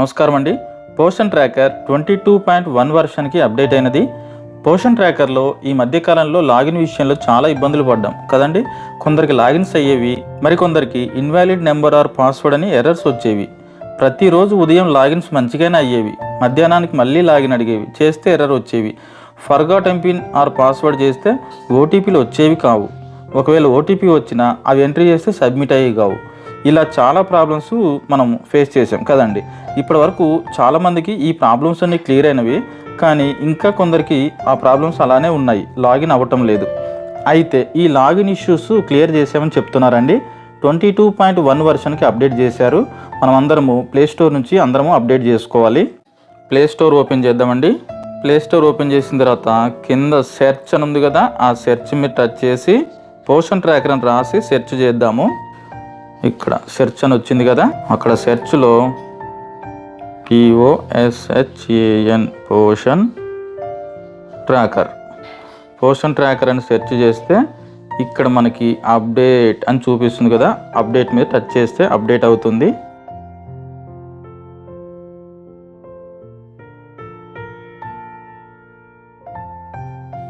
నమస్కారం అండి Poshan tracker twenty two point one వర్షన్కి update అయినది. పోషన్ ట్రాకర్లో ఈ మధ్యకాలంలో లాగిన్ విషయంలో చాలా ఇబ్బందులు పడ్డాం. కదండి? కొందరికి లాగిన్స్ అయ్యేవి మరికొందరికి ఇన్వాలిడ్ నెంబర్ ఆర్ పాస్వర్డ్ అని ఎర్రర్స్ వచ్చేవి. ప్రతిరోజు ఉదయం లాగిన్స్ మంచిగానే అయ్యేవి. మధ్యాహ్నానికి మళ్ళీ లాగిన్ అడిగేవి చేస్తే ఎర్రర్ వచ్చేవి. ఫర్గాట్ ఎంపిన్ ఆర్ పాస్వర్డ్ చేస్తే ఓటీపీలు వచ్చేవి కావు. ఒకవేళ ఓటీపీ వచ్చినా అవి ఎంట్రీ చేస్తే సబ్మిట్ అయ్యేవి కావు. ఇలా చాలా ప్రాబ్లమ్స్ మనం ఫేస్ చేసాం కదండి. ఇప్పటి వరకు చాలామందికి ఈ ప్రాబ్లమ్స్ అన్ని క్లియర్ అయినవి కానీ ఇంకా కొందరికి ఆ ప్రాబ్లమ్స్ అలానే ఉన్నాయి లాగిన్ అవ్వటం లేదు. అయితే ఈ లాగిన్ ఇష్యూస్ క్లియర్ చేసామని చెప్తున్నారండి. ట్వంటీ టూ పాయింట్ వన్ వర్షన్కి అప్డేట్ చేశారు. మనం అందరము ప్లే స్టోర్ నుంచి అందరము అప్డేట్ చేసుకోవాలి. ప్లే స్టోర్ ఓపెన్ చేద్దామండి. ప్లే స్టోర్ ఓపెన్ చేసిన తర్వాత కింద సెర్చ్ అని ఉంది కదా ఆ సెర్చ్ మీద టచ్ చేసి పోషన్ ట్రాకర్ అని రాసి సెర్చ్ చేద్దాము. ఇక్కడ సెర్చ్ అని వచ్చింది కదా అక్కడ సెర్చ్లో P O S H A N Poshan tracker. Poshan tracker అని సెర్చ్ చేస్తే ఇక్కడ మనకి అప్డేట్ అని చూపిస్తుంది కదా అప్డేట్ మీద టచ్ చేస్తే అప్డేట్ అవుతుంది.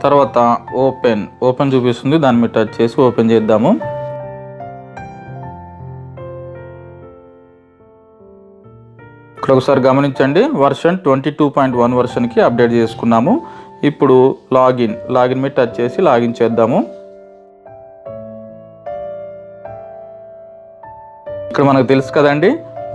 తర్వాత ఓపెన్ ఓపెన్ చూపిస్తుంది దాని మీద టచ్ చేసి ఓపెన్ చేద్దాము. ఇక్కడ ఒకసారి గమనించండి. Version twenty two point one వర్షన్కి update చేసుకున్నాము. ఇప్పుడు లాగిన్ లాగిన్ మీద టచ్ చేసి లాగిన్ చేద్దాము. ఇక్కడ మనకు తెలుసు కదండి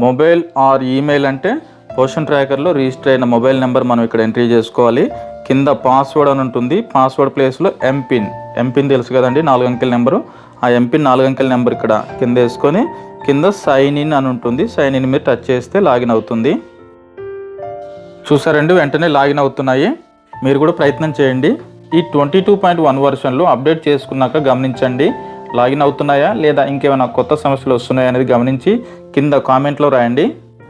మొబైల్ ఆర్ ఈమెయిల్ అంటే పోషన్ ట్రాకర్లో రిజిస్టర్ అయిన మొబైల్ నెంబర్ మనం ఇక్కడ ఎంట్రీ చేసుకోవాలి. కింద పాస్వర్డ్ అని ఉంటుంది. పాస్వర్డ్ ప్లేస్లో ఎంపిన్ ఎంపిన్ తెలుసు కదండి నాలుగు అంకెల నెంబరు. ఆ ఎంపిన్ నాలుగు అంకెల నెంబర్ ఇక్కడ కింద వేసుకొని కింద సైన్ ఇన్ అని ఉంటుంది. సైన్ ఇన్ మీద టచ్ చేస్తే లాగిన్ అవుతుంది. చూసారండి వెంటనే లాగిన్ అవుతున్నాయి. మీరు కూడా ప్రయత్నం చేయండి. ఈ ట్వంటీ టూ పాయింట్ వన్ వర్షన్లో అప్డేట్ చేసుకున్నాక గమనించండి. లాగిన్ అవుతున్నాయా లేదా ఇంకేమైనా కొత్త సమస్యలు వస్తున్నాయా అనేది గమనించి కింద కామెంట్లో రాయండి.